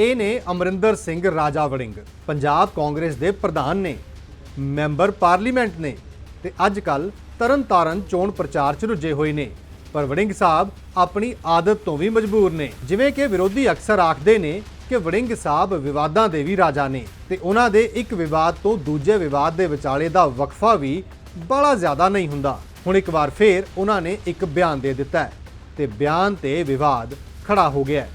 ਇਹ ਨੇ ਅਮਰਿੰਦਰ ਸਿੰਘ ਰਾਜਾ ਵੜਿੰਗ, ਪੰਜਾਬ ਕਾਂਗਰਸ ਦੇ ਪ੍ਰਧਾਨ ਨੇ, ਮੈਂਬਰ ਪਾਰਲੀਮੈਂਟ ਨੇ ਤੇ ਅੱਜ ਕੱਲ ਤਰਨਤਾਰਨ ਚੋਣ ਪ੍ਰਚਾਰ 'ਚ ਰੁੱਝੇ ਹੋਏ ਨੇ। ਪਰ ਵੜਿੰਗ ਸਾਹਿਬ ਆਪਣੀ ਆਦਤ ਤੋਂ ਵੀ ਮਜਬੂਰ ਨੇ, ਜਿਵੇਂ ਕਿ ਵਿਰੋਧੀ ਅਕਸਰ ਆਖਦੇ ਨੇ ਕਿ ਵੜਿੰਗ ਸਾਹਿਬ ਵਿਵਾਦਾਂ ਦੇ ਵੀ ਰਾਜਾ ਨੇ ਤੇ ਉਹਨਾਂ ਦੇ ਇੱਕ ਵਿਵਾਦ ਤੋਂ ਦੂਜੇ ਵਿਵਾਦ ਦੇ ਵਿਚਾਲੇ ਦਾ ਵਕਫਾ ਵੀ ਬੜਾ ਜ਼ਿਆਦਾ ਨਹੀਂ ਹੁੰਦਾ। ਹੁਣ ਇੱਕ ਵਾਰ ਫੇਰ ਉਹਨਾਂ ਨੇ ਇੱਕ ਬਿਆਨ ਦੇ ਦਿੱਤਾ ਹੈ ਤੇ ਬਿਆਨ ਤੇ ਵਿਵਾਦ ਖੜਾ ਹੋ ਗਿਆ ਹੈ।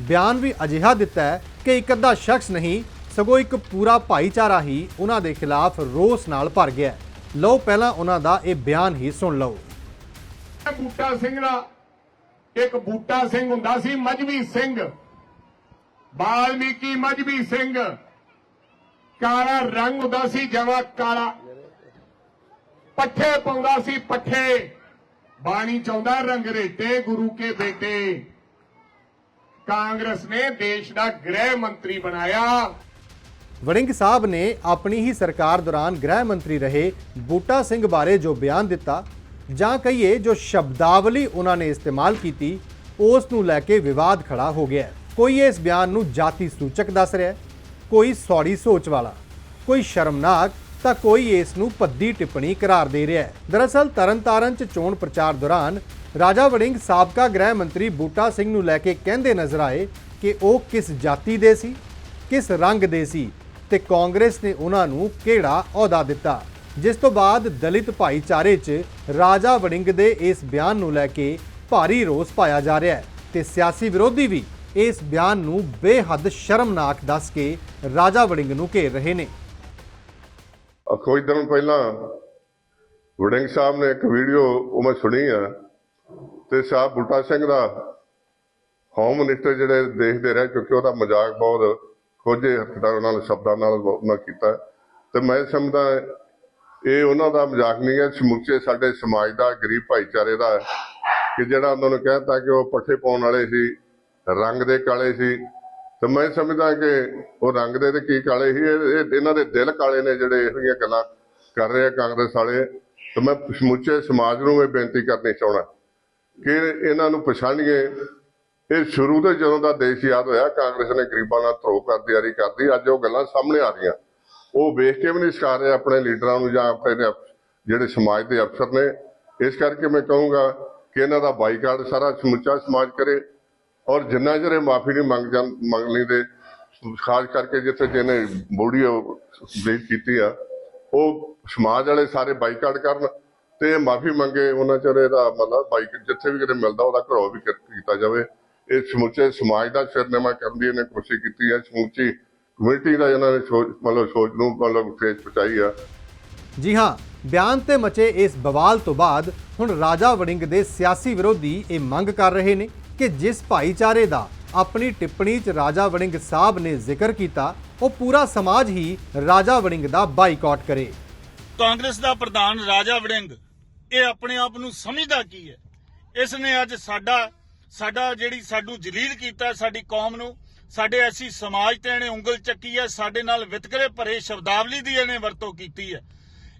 ਬਿਆਨ ਵੀ ਅਜਿਹਾ ਦਿੱਤਾ ਹੈ ਕਿ ਇੱਕ ਅੱਧਾ ਸ਼ਖਸ ਨਹੀਂ, ਸਗੋਂ ਇੱਕ ਪੂਰਾ ਭਾਈਚਾਰਾ ਹੀ ਉਹਨਾਂ ਦੇ ਖਿਲਾਫ ਰੋਸ ਨਾਲ ਭਰ ਗਿਆ ਲਓ ਪਹਿਲਾਂ ਉਹਨਾਂ ਦਾ ਇਹ ਬਿਆਨ ਹੀ ਸੁਣ ਲਓ। ਬੂਟਾ ਸਿੰਘ ਦਾ, ਇੱਕ ਬੂਟਾ ਸਿੰਘ ਹੁੰਦਾ ਸੀ ਮਜਬੀ ਸਿੰਘ। ਬਾਲਮੀਕੀ ਮਜਬੀ ਸਿੰਘ। ਕਾਲਾ ਰੰਗ ਹੁੰਦਾ ਸੀ, ਜਵਾ ਕਾਲਾ। ਪੱਠੇ ਪਾਉਂਦਾ ਸੀ, ਪੱਠੇ। ਬਾਣੀ ਚਾਹੁੰਦਾ ਰੰਗਰੇਟੇ ਗੁਰੂ ਕੇ ਬੇਟੇ। ਕਾਂਗਰਸ ਨੇ ਦੇਸ਼ ਦਾ ਗ੍ਰਹਿ ਮੰਤਰੀ ਬਣਾਇਆ। ਵੜਿੰਗ ਸਾਹਿਬ ਨੇ ਆਪਣੀ ਹੀ ਸਰਕਾਰ ਦੌਰਾਨ ਗ੍ਰਹਿ ਮੰਤਰੀ ਰਹੇ ਬੂਟਾ ਸਿੰਘ ਬਾਰੇ ਜੋ ਬਿਆਨ ਦਿੱਤਾ, ਜਾਂ ਕਹੀਏ ਜੋ ਸ਼ਬਦਾਵਲੀ ਉਹਨਾਂ ਨੇ ਇਸਤੇਮਾਲ ਕੀਤੀ, ਉਸ ਨੂੰ ਲੈ ਕੇ ਵਿਵਾਦ ਖੜਾ ਹੋ ਗਿਆ ਕੋਈ ਇਸ ਬਿਆਨ ਨੂੰ ਜਾਤੀ ਸੂਚਕ ਦੱਸ ਰਿਹਾ ਕੋਈ ਸੌੜੀ ਸੋਚ ਵਾਲਾ, ਕੋਈ ਸ਼ਰਮਨਾਕ, ਤਾਂ ਕੋਈ ਇਸ ਨੂੰ ਭੱਦੀ ਟਿੱਪਣੀ ਕਰਾਰ ਦੇ ਰਿਹਾ ਹੈ। ਦਰਅਸਲ ਤਰਨਤਾਰਨ ਚ ਚੋਣ ਪ੍ਰਚਾਰ ਦੌਰਾਨ ਰਾਜਾ ਵੜਿੰਗ ਸਾਬਕਾ ਗ੍ਰਹਿ ਮੰਤਰੀ ਬੂਟਾ ਸਿੰਘ ਨੂੰ ਲੈ ਕੇ ਕਹਿੰਦੇ ਨਜ਼ਰ ਆਏ ਕਿ ਉਹ ਕਿਸ ਜਾਤੀ ਦੇ ਸੀ, ਕਿਸ ਰੰਗ ਦੇ ਸੀ ਤੇ ਕਾਂਗਰਸ ਨੇ ਉਹਨਾਂ ਨੂੰ ਕਿਹੜਾ ਅਹੁਦਾ ਦਿੱਤਾ। ਜਿਸ ਤੋਂ ਬਾਅਦ ਦਲਿਤ ਭਾਈਚਾਰੇ 'ਚ ਰਾਜਾ ਵੜਿੰਗ ਦੇ ਇਸ ਬਿਆਨ ਨੂੰ ਲੈ ਕੇ ਭਾਰੀ ਰੋਸ ਪਾਇਆ ਜਾ ਰਿਹਾ ਹੈ ਤੇ ਸਿਆਸੀ ਵਿਰੋਧੀ ਵੀ ਇਸ ਬਿਆਨ ਨੂੰ ਬੇਹੱਦ ਸ਼ਰਮਨਾਕ ਦੱਸ ਕੇ ਰਾਜਾ ਵੜਿੰਗ ਨੂੰ ਘੇਰ ਰਹੇ ਨੇ। ਕੁਝ ਦਿਨ ਪਹਿਲਾਂ ਵੜਿੰਗ ਸਾਹਿਬ ਨੇ ਇੱਕ ਵੀਡੀਓ ਉਹ ਮੈਂ ਸੁਣੀ ਆ ਤੇ ਸਾਹਿਬ ਬੁੱਟਾ ਸਿੰਘ ਦਾ ਹੋਮ ਮਿਨਿਸਟਰ ਜਿਹੜੇ ਦੇਖਦੇ ਰਹੇ, ਕਿਉਂਕਿ ਉਹਦਾ ਮਜ਼ਾਕ ਬਹੁਤ ਖੋਜੇ ਹੱਥਾਂ ਨਾਲ ਸ਼ਬਦਾਂ ਨਾਲ ਉਹਨਾਂ ਕੀਤਾ। ਤੇ ਮੈਂ ਸਮਝਦਾ ਇਹ ਉਹਨਾਂ ਦਾ ਮਜ਼ਾਕ ਨਹੀਂ ਹੈ, ਸਮੁੱਚੇ ਸਾਡੇ ਸਮਾਜ ਦਾ, ਗਰੀਬ ਭਾਈਚਾਰੇ ਦਾ, ਕਿ ਜਿਹੜਾ ਉਹਨਾਂ ਨੂੰ ਕਹਿਤਾ ਕਿ ਉਹ ਪੱਠੇ ਪਾਉਣ ਵਾਲੇ ਸੀ, ਰੰਗ ਦੇ ਕਾਲੇ ਸੀ। ਤੇ ਮੈਂ ਸਮਝਦਾ ਕਿ ਉਹ ਰੰਗ ਦੇ ਤੇ ਕੀ ਕਾਲੇ ਸੀ, ਇਹ- ਇਹਨਾਂ ਦੇ ਦਿਲ ਕਾਲੇ ਨੇ ਜਿਹੜੇ ਇਹੋ ਜਿਹੀਆਂ ਗੱਲਾਂ ਕਰ ਰਹੇ ਆ ਕਾਂਗਰਸ ਵਾਲੇ। ਤੇ ਮੈਂ ਸਮੁੱਚੇ ਸਮਾਜ ਨੂੰ ਇਹ ਬੇਨਤੀ ਕਰਨੀ ਚਾਹਣਾ ਕਿ ਇਹਨਾਂ ਨੂੰ ਪਛਾਣੀਏ। ਇਹ ਸ਼ੁਰੂ ਤੋਂ ਜਦੋਂ ਦਾ ਦੇਸ਼ ਯਾਦ ਹੋਇਆ, ਕਾਂਗਰਸ ਨੇ ਗਰੀਬਾਂ ਨਾਲ ਧਰੋ ਕਰਦੀ ਆਰੀ ਕਰਦੀ ਅੱਜ ਉਹ ਗੱਲਾਂ ਸਾਹਮਣੇ ਆ ਰਹੀਆਂ। ਉਹ ਵੇਖ ਕੇ ਵੀ ਨਹੀਂ ਸਿਖਾ ਰਹੇ ਆਪਣੇ ਲੀਡਰਾਂ ਨੂੰ ਜਾਂ ਆਪਣੇ ਜਿਹੜੇ ਸਮਾਜ ਦੇ ਅਫਸਰ ਨੇ। ਇਸ ਕਰਕੇ ਮੈਂ ਕਹੂੰਗਾ ਕਿ ਇਹਨਾਂ ਦਾ ਬਾਈਕਾਟ ਸਾਰਾ ਸਮੁੱਚਾ ਸਮਾਜ ਕਰੇ ਔਰ ਜਿੰਨਾ ਚਿਰ ਮਾਫੀ ਨਹੀਂ ਮੰਗ ਜਾਂ, ਮੰਗ ਲੈਂਦੇ, ਖਾਸ ਕਰਕੇ ਜਿੱਥੇ ਜਿਹਨੇ ਵੀਡੀਓ ਬੇਚ ਕੀਤੀ ਆ, ਉਹ ਸਮਾਜ ਵਾਲੇ ਸਾਰੇ ਬਾਈਕਾਟ ਕਰਨ। ਤੇ ਮਾਫੀ ਮੰਗੇ ਉਹਨਾਂ ਚਿਰ ਇਹਦਾ ਮਤਲਬ ਬਾਈਕ ਜਿੱਥੇ ਵੀ ਕਿਤੇ ਮਿਲਦਾ ਉਹਦਾ ਘਰੋਂ ਵੀ ਕੀਤਾ ਜਾਵੇ। ਇਹ ਸਮੁੱਚੇ ਸਮਾਜ ਦਾ ਸਿਰਨਿਮਾ ਕਰਨ ਦੀ ਇਹਨੇ ਕੋਸ਼ਿਸ਼ ਕੀਤੀ ਹੈ। ਸਮੁੱਚੀ ਕਮੇਟੀ ਦਾ ਇਹਨਾਂ ਨੇ ਸੋਚ ਮਤਲਬ ਸੋਚ ਨੂੰ ਮਤਲਬ ਫੇਸ ਪਹੁੰਚਾਈ ਆ। ਜੀ ਹਾਂ ਬਿਆਨ ਤੇ ਮਚੇ ਇਸ ਬਵਾਲ ਤੋਂ ਬਾਅਦ ਹੁਣ ਰਾਜਾ ਵੜਿੰਗ ਦੇ ਸਿਆਸੀ ਵਿਰੋਧੀ ਇਹ ਮੰਗ ਕਰ ਰਹੇ ਨੇ ਕਿ ਜਿਸ ਭਾਈਚਾਰੇ ਦਾ ਆਪਣੀ ਟਿੱਪਣੀ 'ਚ ਰਾਜਾ ਵੜਿੰਗ ਸਾਹਿਬ ਨੇ ਜ਼ਿਕਰ ਕੀਤਾ ਉਹ ਪੂਰਾ ਸਮਾਜ ਹੀ ਰਾਜਾ ਵੜਿੰਗ ਦਾ ਬਾਈਕਾਟ ਕਰੇ। ਕਾਂਗਰਸ ਦਾ ਪ੍ਰਧਾਨ ਰਾਜਾ ਵੜਿੰਗ ਇਹ ਆਪਣੇ ਆਪ ਨੂੰ ਸਮਝਦਾ ਕੀ ਹੈ? ਇਸ ਨੇ ਅੱਜ ਸਾਡਾ ਸਾਡਾ ਜਿਹੜੀ ਸਾਨੂੰ ਜਲੀਲ ਕੀਤਾ, ਸਾਡੀ ਕੌਮ ਨੂੰ, ਸਾਡੇ ਐਸੀ ਸਮਾਜ ਤੇ ਇਹਨੇ ਉਂਗਲ ਚੱਕੀ ਹੈ, ਸਾਡੇ ਨਾਲ ਵਿਤਕਰੇ ਭਰੇ ਸ਼ਬਦਾਵਲੀ ਦੀ ਇਹਨੇ ਵਰਤੋਂ ਕੀਤੀ ਹੈ।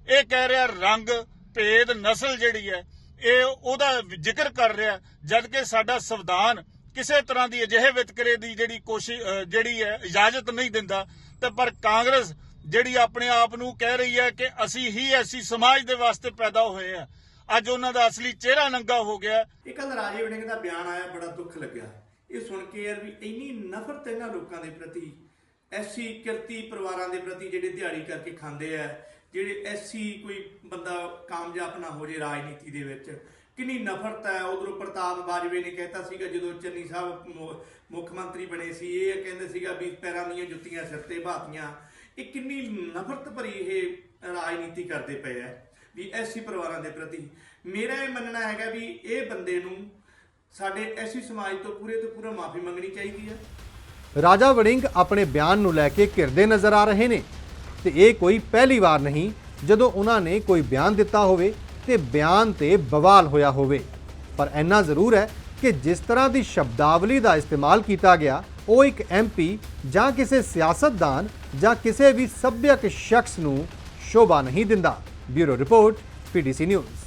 ਇਹ ਕਹਿ ਰਿਹਾ ਰੰਗ, ਭੇਦ, ਨਸਲ ਜਿਹੜੀ ਹੈ, ਇਹ ਉਹਦਾ ਜ਼ਿਕਰ ਕਰ ਰਿਹਾ ਜਦ ਕਿ ਸਾਡਾ ਸੰਵਿਧਾਨ ਕਿਸੇ ਤਰ੍ਹਾਂ ਦੀ ਅਜਿਹੇ ਵਿਤਕਰੇ ਦੀ ਜਿਹੜੀ ਕੋਸ਼ਿਸ਼ ਜਿਹੜੀ ਹੈ, ਇਜਾਜ਼ਤ ਨਹੀਂ ਦਿੰਦਾ, ਤੇ ਪਰ ਕਾਂਗਰਸ ਜਿਹੜੀ ਆਪਣੇ ਆਪ ਨੂੰ ਕਹਿ ਰਹੀ ਹੈ ਕਿ ਅਸੀਂ ਹੀ ਐਸੀ ਸਮਾਜ ਦੇ ਵਾਸਤੇ ਪੈਦਾ ਹੋਏ ਆ। ਅੱਜ ਉਹਨਾਂ ਦਾ ਅਸਲੀ ਚਿਹਰਾ ਨੰਗਾ ਹੋ ਗਿਆ। ਇਹ ਕੱਲ ਰਾਜੇ ਵੜਿੰਗ ਦਾ ਬਿਆਨ ਆਇਆ, ਬੜਾ ਦੁੱਖ ਲੱਗਿਆ। ਇਹ ਸੁਣ ਕੇ ਯਾਰ ਵੀ ਇੰਨੀ ਨਫ਼ਰਤ ਇਹਨਾਂ ਲੋਕਾਂ ਦੇ ਪ੍ਰਤੀ। ਐਸੀ ਕਿਰਤੀ ਪਰਿਵਾਰਾਂ ਦੇ ਪ੍ਰਤੀ ਜਿਹੜੇ ਦਿਹਾੜੀ ਕਰਕੇ ਖਾਂਦੇ ਆ, ਜਿਹੜੇ ਐਸੀ ਕੋਈ ਬੰਦਾ ਕਾਮਯਾਬ ਨਾ ਹੋ ਜੇ ਰਾਜਨੀਤੀ ਦੇ ਵਿੱਚ। ਕਿੰਨੀ ਨਫ਼ਰਤ ਹੈ, ਉਧਰੋਂ ਪ੍ਰਤਾਪ ਬਾਜਵੇ ਨੇ ਕਹਿਤਾ ਸੀਗਾ, ਜਦੋਂ ਚੰਨੀ ਸਾਹਿਬ ਮੁੱਖ ਮੰਤਰੀ ਬਣੇ ਸੀ, ਇਹ ਕਹਿੰਦੇ ਸੀਗਾ ਵੀ ਪੈਰਾਂ ਦੀਆਂ ਜੁੱਤੀਆਂ ਸਿਰ ਤੇ ਬਾਤੀਆਂ। ਇਹ ਕਿੰਨੀ ਨਫ਼ਰਤ ਭਰੀ ਇਹ ਰਾਜਨੀਤੀ ਕਰਦੇ ਪਏ ਆ ਵੀ ਐਸੀ ਪਰਿਵਾਰਾਂ ਦੇ ਪ੍ਰਤੀ। ਮੇਰਾ ਇਹ ਮੰਨਣਾ ਹੈਗਾ ਵੀ ਇਹ ਬੰਦੇ ਨੂੰ ਸਾਡੇ ਐਸੀ ਸਮਾਜ ਤੋਂ ਪੂਰੇ ਤੋਂ ਪੂਰਾ ਮਾਫੀ ਮੰਗਣੀ ਚਾਹੀਦੀ ਹੈ ਰਾਜਾ ਵੜਿੰਗ ਆਪਣੇ ਬਿਆਨ ਨੂੰ ਲੈ ਕੇ ਘਿਰਦੇ ਨਜ਼ਰ ਆ ਰਹੇ ਨੇ ਤੇ ਇਹ ਕੋਈ ਪਹਿਲੀ ਵਾਰ ਨਹੀਂ ਜਦੋਂ ਉਹਨਾਂ ਨੇ ਕੋਈ ਬਿਆਨ ਦਿੱਤਾ ਹੋਵੇ ਤੇ ਬਿਆਨ ਤੇ ਬਵਾਲ ਹੋਇਆ ਹੋਵੇ। ਪਰ ਇੰਨਾ ਜ਼ਰੂਰ ਹੈ ਕਿ ਜਿਸ ਤਰ੍ਹਾਂ ਦੀ ਸ਼ਬਦਾਵਲੀ ਦਾ ਇਸਤੇਮਾਲ ਕੀਤਾ ਗਿਆ ਉਹ ਇੱਕ ਐਮਪੀ ਜਾਂ ਕਿਸੇ ਸਿਆਸਤਦਾਨ ਜਾਂ ਕਿਸੇ ਵੀ ਸੱਭਿਅਕ ਸ਼ਖਸ ਨੂੰ ਸ਼ੋਭਾ ਨਹੀਂ ਦਿੰਦਾ। Bureau report PDC news.